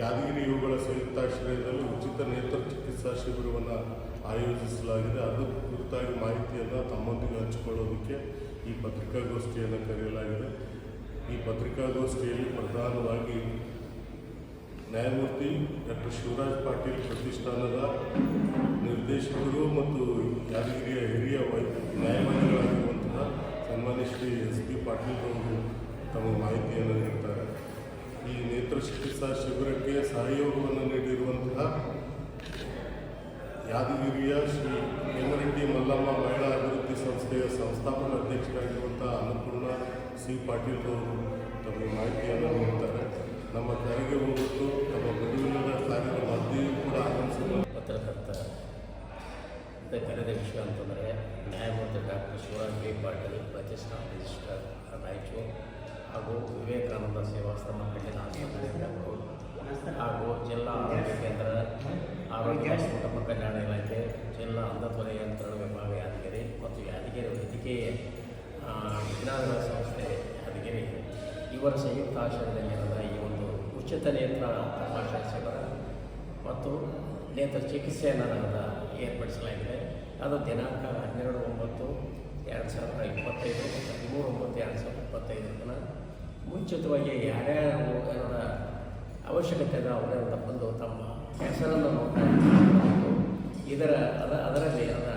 ಯಾದಗಿರಿ ಇವುಗಳ ಸಂಯುಕ್ತಾಶ್ರಯದಲ್ಲಿ ಉಚಿತ ನೇತ್ರ ಚಿಕಿತ್ಸಾ ಶಿಬಿರವನ್ನು ಆಯೋಜಿಸಲಾಗಿದೆ. ಅದು ಕುರಿತಾಗಿ ಮಾಹಿತಿಯನ್ನು ತಮ್ಮೊಂದಿಗೆ ಹಂಚಿಕೊಳ್ಳೋದಕ್ಕೆ ಈ ಪತ್ರಿಕಾಗೋಷ್ಠಿಯನ್ನು ಕರೆಯಲಾಗಿದೆ. ಈ ಪತ್ರಿಕಾಗೋಷ್ಠಿಯಲ್ಲಿ ಪ್ರಧಾನವಾಗಿ ನ್ಯಾಯಮೂರ್ತಿ ಡಾಕ್ಟರ್ ಶಿವರಾಜ್ ಪಾಟೀಲ್ ಪ್ರತಿಷ್ಠಾನದ ನಿರ್ದೇಶಕರು ಮತ್ತು ಯಾದಗಿರಿಯ ಹಿರಿಯ ನ್ಯಾಯವಾದಿಗಳಾಗಿರುವಂತಹ ಸನ್ಮಾನ್ಯ ಶ್ರೀ ಎಸ್ ಪಿ ಪಾಟೀಲ್ ಅವರು ತಮ್ಮ ಮಾಹಿತಿಯನ್ನು ನೀಡ್ತಾರೆ. ಈ ನೇತ್ರ ಚಿಕಿತ್ಸಾ ಶಿಬಿರಕ್ಕೆ ಸಹಯೋಗವನ್ನು ನೀಡಿರುವಂತಹ ಯಾದಗಿರಿಯ ಶ್ರೀ ಹೇಮರೆಡ್ಡಿ ಮಲ್ಲಮ್ಮ ಮಹಿಳಾ ಅಭಿವೃದ್ಧಿ ಸಂಸ್ಥೆಯ ಸಂಸ್ಥಾಪಕ ಅಧ್ಯಕ್ಷರಾಗಿರುವಂತಹ ಅನ್ನಪೂರ್ಣ ಸಿ ಪಾಟೀಲ್ ಅವರು ತಮ್ಮ ಮಾಹಿತಿಯನ್ನು ನೀಡುತ್ತಾರೆ ನಮ್ಮ ಕರೆಗೆ ಹೋಗುತ್ತು ನಮ್ಮ ಬಿಡುವಿನ ಕಾರ್ಯದ ಮಧ್ಯೆಯೂ ಕೂಡ ಆಗಮಿಸಿದ ಪತ್ರಕರ್ತ ಕರೆದ ವಿಷಯ ಅಂತಂದರೆ ನ್ಯಾಯಮೂರ್ತಿ ಡಾಕ್ಟರ್ ಶಿವರಾಜ್ ಪಾಟೀಲ್, ಪ್ರತಿಷ್ಠಾನ ರಿಜಿಸ್ಟ್ರಾರ್ ರಾಯಚೂರು. ಹಾಗೂ ವಿವೇಕಾನಂದ ಸೇವಾಶ್ರಮ ಕಠಿಣ ಹಾಗೂ ಜಿಲ್ಲಾ ಆರೋಗ್ಯ ಕೇಂದ್ರ, ಆರೋಗ್ಯ ಕುಟುಂಬ ಕಲ್ಯಾಣ ಇಲಾಖೆ, ಜಿಲ್ಲಾ ಅಂಧತ್ವ ನಿಯಂತ್ರಣ ವಿಭಾಗ ಯಾದಗಿರಿ ಮತ್ತು ಯಾದಗಿರಿ ವೈದ್ಯಕೀಯ ವಿಜ್ಞಾನಗಳ ಸಂಸ್ಥೆ ಯಾದಗಿರಿ. ಇವರ ಸಂಯುಕ್ತ ಆಶ್ರಯದಲ್ಲಿ ಈ ಒಂದು ಉಚಿತ ನೇತ್ರ ತಮಾಷಾ ಶಿಬಿರ ಮತ್ತು ನೇತ್ರ ಚಿಕಿತ್ಸೆಯನ್ನು ನಡೆದ ಏರ್ಪಡಿಸಲಾಗಿದೆ. ಅದು ದಿನಾಂಕ ಹನ್ನೆರಡು ಒಂಬತ್ತು, ಎರಡು ಸಾವಿರದ ಇಪ್ಪತ್ತೈದು, ಹದಿಮೂರು ಒಂಬತ್ತು, ಎರಡು ಸಾವಿರದ ಇಪ್ಪತ್ತೈದು ಮುಂಚಿತವಾಗಿ ಯಾರ್ಯಾರು ಏನರ ಅವಶ್ಯಕತೆ ಇದೆ ಅವರೆಲ್ಲ ಬಂದು ತಮ್ಮ ಹೆಸರನ್ನು ಇದರ ಅದ, ಅದರಲ್ಲಿ ಅದ,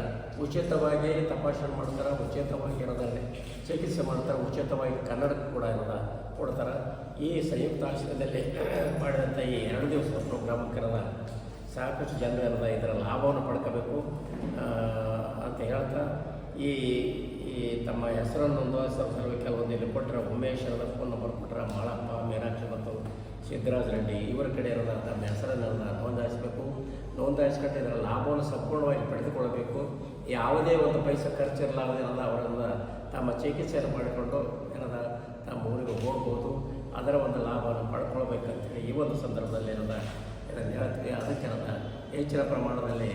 ಉಚಿತವಾಗಿ ತಪಾಸಣೆ ಮಾಡ್ತಾರೆ, ಉಚಿತವಾಗಿ ಅದರಲ್ಲಿ ಚಿಕಿತ್ಸೆ ಮಾಡ್ತಾರೆ, ಉಚಿತವಾಗಿ ಕನ್ನಡಕ್ಕೆ ಕೂಡ ಇರೋದ ಕೊಡ್ತಾರೆ. ಈ ಸಂಯುಕ್ತ ಆಶ್ರಯದಲ್ಲಿ ಮಾಡಿದಂಥ ಈ ಎರಡು ದಿವಸದ ಪ್ರೋಗ್ರಾಮಕ್ಕೆ ಇರೋದ ಸಾಕಷ್ಟು ಜನರು ಇದರ ಲಾಭವನ್ನು ಪಡ್ಕೋಬೇಕು ಅಂತ ಹೇಳ್ತಾ ಈ ಈ ತಮ್ಮ ಹೆಸರನ್ನು ನೋಂದಾಯಿಸಲು ಕೆಲವೊಂದು ಇಲ್ಲಿ ಕೊಟ್ಟರೆ ಉಮೇಶ್ ಅವರ ಫೋನ್ ನಂಬರ್ ಕೊಟ್ಟರೆ ಮಾಳಪ್ಪ, ಮೀನಾಕ್ಷಿ ಮತ್ತು ಸಿದ್ದರಾಜ್ ರೆಡ್ಡಿ, ಇವರ ಕಡೆ ಇರೋದ ತಮ್ಮ ಹೆಸರನ್ನು ನೋಂದಾಯಿಸಬೇಕು. ನೋಂದಾಯಿಸ್ಕೊಂಡು ಇದರ ಲಾಭವನ್ನು ಸಂಪೂರ್ಣವಾಗಿ ಪಡೆದುಕೊಳ್ಳಬೇಕು. ಯಾವುದೇ ಒಂದು ಪೈಸೆ ಖರ್ಚಿರಲಾರದೆ ಏನದ ಅವರನ್ನು ತಮ್ಮ ಚಿಕಿತ್ಸೆಯನ್ನು ಮಾಡಿಕೊಂಡು ಏನದ, ತಮ್ಮ ಊರಿಗೆ ಹೋಗ್ಬೋದು. ಅದರ ಒಂದು ಲಾಭವನ್ನು ಪಡ್ಕೊಳ್ಬೇಕಂತೇಳಿ ಈ ಒಂದು ಸಂದರ್ಭದಲ್ಲಿ ಏನದ ಇದನ್ನು ಹೇಳ್ತೀವಿ, ಅದಕ್ಕೆ ಏನದ, ಹೆಚ್ಚಿನ ಪ್ರಮಾಣದಲ್ಲಿ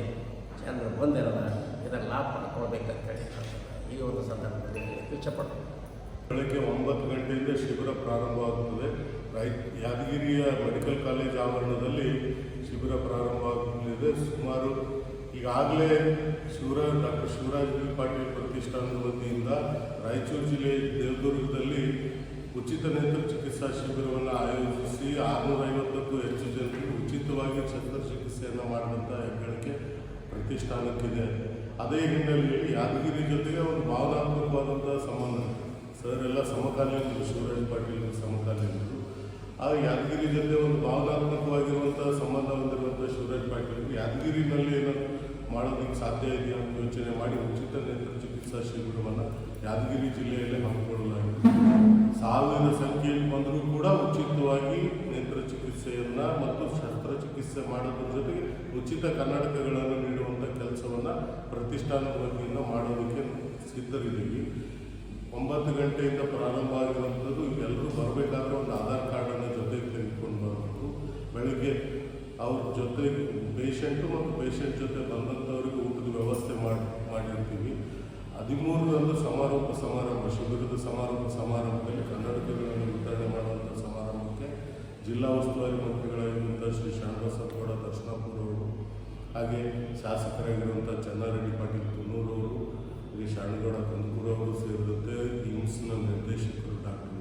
ಜನರು ಬಂದಿರೋದ ಇದರ ಲಾಭ ಪಡ್ಕೊಳ್ಬೇಕಂತೇಳಿ ಈ ಒಂದು ಸಂದರ್ಭದಲ್ಲಿ ಇಚ್ಛಪಡ್ತೀನಿ ಬೆಳಗ್ಗೆ ಒಂಬತ್ತು ಗಂಟೆಯಿಂದ ಶಿಬಿರ ಪ್ರಾರಂಭವಾಗುತ್ತದೆ ರೈ ಯಾದಗಿರಿಯ ಮೆಡಿಕಲ್ ಕಾಲೇಜ್ ಆವರಣದಲ್ಲಿ ಶಿಬಿರ ಪ್ರಾರಂಭವಾಗಲಿದೆ ಸುಮಾರು ಈಗಾಗಲೇ ಶಿವರಾಜ್ ಡಾಕ್ಟರ್ ಶಿವರಾಜ್ ಬಿ ಪಾಟೀಲ್ ಪ್ರತಿಷ್ಠಾನದ ವತಿಯಿಂದ ರಾಯಚೂರು ಜಿಲ್ಲೆ ದೇವದುರ್ಗದಲ್ಲಿ ಉಚಿತ ನೇತ್ರ ಚಿಕಿತ್ಸಾ ಶಿಬಿರವನ್ನು ಆಯೋಜಿಸಿ ಆರುನೂರ ಐವತ್ತಕ್ಕೂ ಹೆಚ್ಚು ಜನರಿಗೆ ಉಚಿತವಾಗಿ ಶಸ್ತ್ರಚಿಕಿತ್ಸೆಯನ್ನು ಮಾಡಿದಂಥ ಹೆಗ್ಗಳಿಕೆ ಪ್ರತಿಷ್ಠಾನಕ್ಕಿದೆ. ಅದೇ ಹಿನ್ನೆಲೆಯಲ್ಲಿ ಯಾದಗಿರಿ ಜೊತೆಗೆ ಒಂದು ಭಾವನಾತ್ಮಕವಾದಂಥ ಸಂಬಂಧ. ಸರ್ ಎಲ್ಲ ಸಮಕಾಲೀನರು, ಶಿವರಾಜ್ ಪಾಟೀಲ್ ಸಮಕಾಲೀನರು. ಆ ಯಾದಗಿರಿ ಜೊತೆ ಒಂದು ಭಾವನಾತ್ಮಕವಾಗಿರುವಂಥ ಸಂಬಂಧ ಹೊಂದಿರುವಂಥ ಶಿವರಾಜ್ ಪಾಟೀಲ್ ಯಾದಗಿರಿನಲ್ಲಿ ಏನನ್ನು ಮಾಡೋದಕ್ಕೆ ಸಾಧ್ಯ ಇದೆಯಾ ಅಂತ ಯೋಚನೆ ಮಾಡಿ ಉಚಿತ ನೇತ್ರ ಚಿಕಿತ್ಸಾ ಶಿಬಿರವನ್ನು ಯಾದಗಿರಿ ಜಿಲ್ಲೆಯಲ್ಲೇ ಹಮ್ಮಿಕೊಳ್ಳಲಾಗಿದೆ. ಸಾವಿರ ಸಂಖ್ಯೆಯಲ್ಲಿ ಬಂದರೂ ಕೂಡ ಉಚಿತವಾಗಿ ಚಿಕಿತ್ಸೆಯನ್ನು ಮತ್ತು ಶಸ್ತ್ರಚಿಕಿತ್ಸೆ ಮಾಡೋದ್ರ ಜೊತೆಗೆ ಉಚಿತ ಕನ್ನಡಕಗಳನ್ನು ನೀಡುವಂಥ ಕೆಲಸವನ್ನು ಪ್ರತಿಷ್ಠಾನ ವತಿಯಿಂದ ಮಾಡೋದಕ್ಕೆ ಸಿದ್ಧರಿದ್ದೀವಿ. ಒಂಬತ್ತು ಗಂಟೆಯಿಂದ ಪ್ರಾರಂಭ ಆಗಿರುವಂಥದ್ದು ಎಲ್ಲರೂ ಬರಬೇಕಾದ್ರೆ ಒಂದು ಆಧಾರ್ ಕಾರ್ಡನ್ನು ಜೊತೆಗೆ ತೆಗೆದುಕೊಂಡು ಬರಬೇಕು. ಬೆಳಗ್ಗೆ ಅವ್ರ ಜೊತೆಗೆ ಪೇಷಂಟು ಮತ್ತು ಪೇಷಂಟ್ ಜೊತೆ ಬಂದಂಥವ್ರಿಗೆ ಊಟದ ವ್ಯವಸ್ಥೆ ಮಾಡಿ, ಮಾಡಿರ್ತೀವಿ. ಹದಿಮೂರರಂದು ಸಮಾರೋಪ ಸಮಾರಂಭ, ಶಿಬಿರದ ಸಮಾರೋಪ ಸಮಾರಂಭದಲ್ಲಿ ಕನ್ನಡಕಗಳನ್ನು ವಿತರಣೆ ಮಾಡುವಂಥ ಜಿಲ್ಲಾ ಉಸ್ತುವಾರಿ ಮಂತ್ರಿಗಳಾಗಿರುವಂಥ ಶ್ರೀ ಶ್ಯಾಮಬಸಪ್ಪಗೌಡ ದರ್ಶನಾಪುರ ಅವರು ಹಾಗೆ ಶಾಸಕರಾಗಿರುವಂಥ ಚನ್ನಾರೆಡ್ಡಿ ಪಾಟೀಲ್ ತುನ್ನೂರವರು ಶ್ರೀ ಶಾಣಗೌಡ ಕಂದಕೂರು ಅವರು ಸೇರಿದಂತೆ ಇಮ್ಸ್ನ ನಿರ್ದೇಶಕರು ಡಾಕ್ಟರ್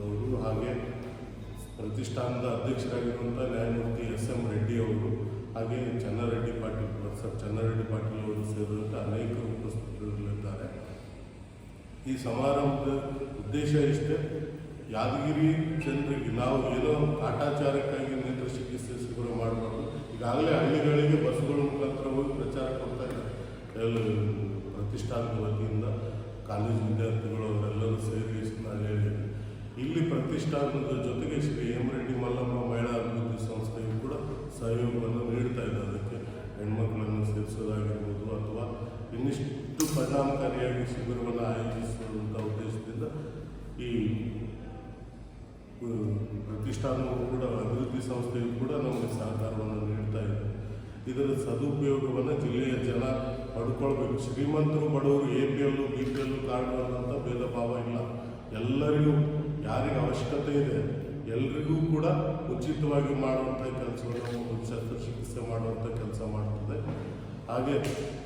ಅವರು ಹಾಗೆ ಪ್ರತಿಷ್ಠಾನದ ಅಧ್ಯಕ್ಷರಾಗಿರುವಂಥ ನ್ಯಾಯಮೂರ್ತಿ ಎಸ್ ಎಂ ರೆಡ್ಡಿ ಅವರು, ಹಾಗೆ ಚನ್ನಾರೆಡ್ಡಿ ಪಾಟೀಲ್ ಪ್ರೊಫೆಸರ್ ಚನ್ನಾರೆಡ್ಡಿ ಪಾಟೀಲ್ ಅವರು ಸೇರಿದಂತೆ ಅನೇಕರು ಉಪಸ್ಥಿತರಿದ್ದಾರೆ ಈ ಸಮಾರಂಭದ ಉದ್ದೇಶ ಇಷ್ಟೇ ಯಾದಗಿರಿ ಜನರಿಗೆ ನಾವು ಏನೋ ಕಾಟಾಚಾರಕ್ಕಾಗಿ ನೇತ್ರ ಚಿಕಿತ್ಸೆ ಶಿಬಿರ ಮಾಡಬಾರ್ದು. ಈಗಾಗಲೇ ಹಳ್ಳಿಗಳಿಗೆ ಬಸ್ಗಳ ಮುಖಾಂತರ ಹೋಗಿ ಪ್ರಚಾರ ಕೊಡ್ತಾ ಇದ್ದಾರೆ. ಪ್ರತಿಷ್ಠಾನದ ವತಿಯಿಂದ ಕಾಲೇಜು ವಿದ್ಯಾರ್ಥಿಗಳು ಅವರೆಲ್ಲರೂ ಸೇರಿ, ನಾನು ಹೇಳಿದ್ದೀನಿ ಇಲ್ಲಿ ಪ್ರತಿಷ್ಠಾನದ ಜೊತೆಗೆ ಶ್ರೀ ಪ್ರತಿಷ್ಠಾನವು ಕೂಡ ಅಭಿವೃದ್ಧಿ ಸಂಸ್ಥೆಯು ಕೂಡ ನಮಗೆ ಸಹಕಾರವನ್ನು ನೀಡ್ತಾ ಇದೆ. ಇದರ ಸದುಪಯೋಗವನ್ನು ಜಿಲ್ಲೆಯ ಜನ ಪಡ್ಕೊಳ್ಬೇಕು. ಶ್ರೀಮಂತರು ಬಡವರು A P L B P L card ಅನ್ನೋಂಥ ಭೇದ ಭಾವ ಇಲ್ಲ. ಎಲ್ಲರಿಗೂ ಯಾರಿಗೆ ಅವಶ್ಯಕತೆ ಇದೆ, ಎಲ್ರಿಗೂ ಕೂಡ ಉಚಿತವಾಗಿ ಮಾಡುವಂಥ ಕೆಲಸವನ್ನು ಶಸ್ತ್ರಚಿಕಿತ್ಸೆ ಮಾಡುವಂಥ ಕೆಲಸ ಮಾಡ್ತದೆ. ಹಾಗೆ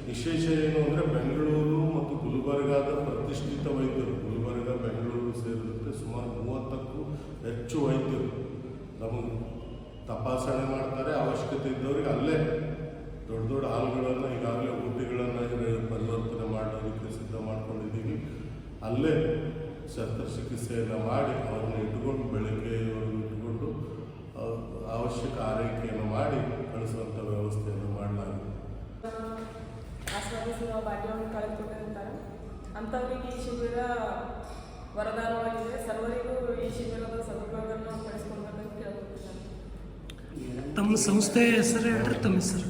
ವಿಶೇಷ ಏನು ಅಂದರೆ ಬೆಂಗಳೂರು ಮತ್ತು ಗುಲ್ಬರ್ಗಾದ ಪ್ರತಿಷ್ಠಿತ ವೈದ್ಯರು. ಗುಲ್ಬರ್ಗ, ಬೆಂಗಳೂರು ಸೇರಿದಂತೆ ಸುಮಾರು ಮೂವತ್ತಕ್ಕೂ ಹೆಚ್ಚು ವೈದ್ಯರು ನಮಗೆ ತಪಾಸಣೆ ಮಾಡ್ತಾರೆ. ಅವಶ್ಯಕತೆ ಇದ್ದವರಿಗೆ ಅಲ್ಲೇ ದೊಡ್ಡ ದೊಡ್ಡ ಹಾಲುಗಳನ್ನು, ಈಗಾಗಲೇ ಊಟಿಗಳನ್ನು ಪರಿವರ್ತನೆ ಮಾಡೋದಕ್ಕೆ ಸಿದ್ಧ ಮಾಡ್ಕೊಂಡಿದ್ದೀವಿ. ಅಲ್ಲೇ ಶಸ್ತ್ರಚಿಕಿತ್ಸೆಯನ್ನು ಮಾಡಿ ಅವ್ರನ್ನ ಇಟ್ಕೊಂಡು ಬೆಳಗ್ಗೆವರೆಗೂ ಇಟ್ಕೊಂಡು ಅವಶ್ಯಕ ಆರೈಕೆಯನ್ನು ಮಾಡಿ ಕಳಿಸುವಂಥ ವ್ಯವಸ್ಥೆಯನ್ನು ಮಾಡಲಾಗಿದೆ. ಆಸ್ವಾದಿಸುವ ಭಾಗ್ಯವನ್ನು ಕಳೆದುಕೊಂಡಿರ್ತಾರೆ. ಅಂಥವರಿಗೆ ಈ ಶಿಬಿರ ವರದಾನವಾಗಿದೆ. ಸರ್ವರಿಗೂ ಈ ಶಿಬಿರದ ಸದುಪಯೋಗವನ್ನು ಪಡಿಸ್ಕೊಳ್ಬೇಕಂತ ತಮ್ಮ ಸಂಸ್ಥೆ ಹೆಸರು ಹೇಳ್ರಿ ತಮ್ಮ ಹೆಸರು.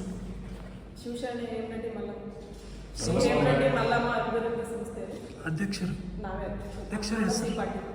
ಶಿವಶಾಲೆ ಹೇಮರೆಡ್ಡಿ ಮಲ್ಲಮ್ಮ. ಹೇಮರೆಡ್ಡಿ ಮಲ್ಲಮ್ಮ ಅಭಿವೃದ್ಧಿ ಸಂಸ್ಥೆ. ಅಧ್ಯಕ್ಷರು. ನಾವೇ ಅಧ್ಯಕ್ಷರ. ಹೆಸರು? ಪಾಟೀಲ್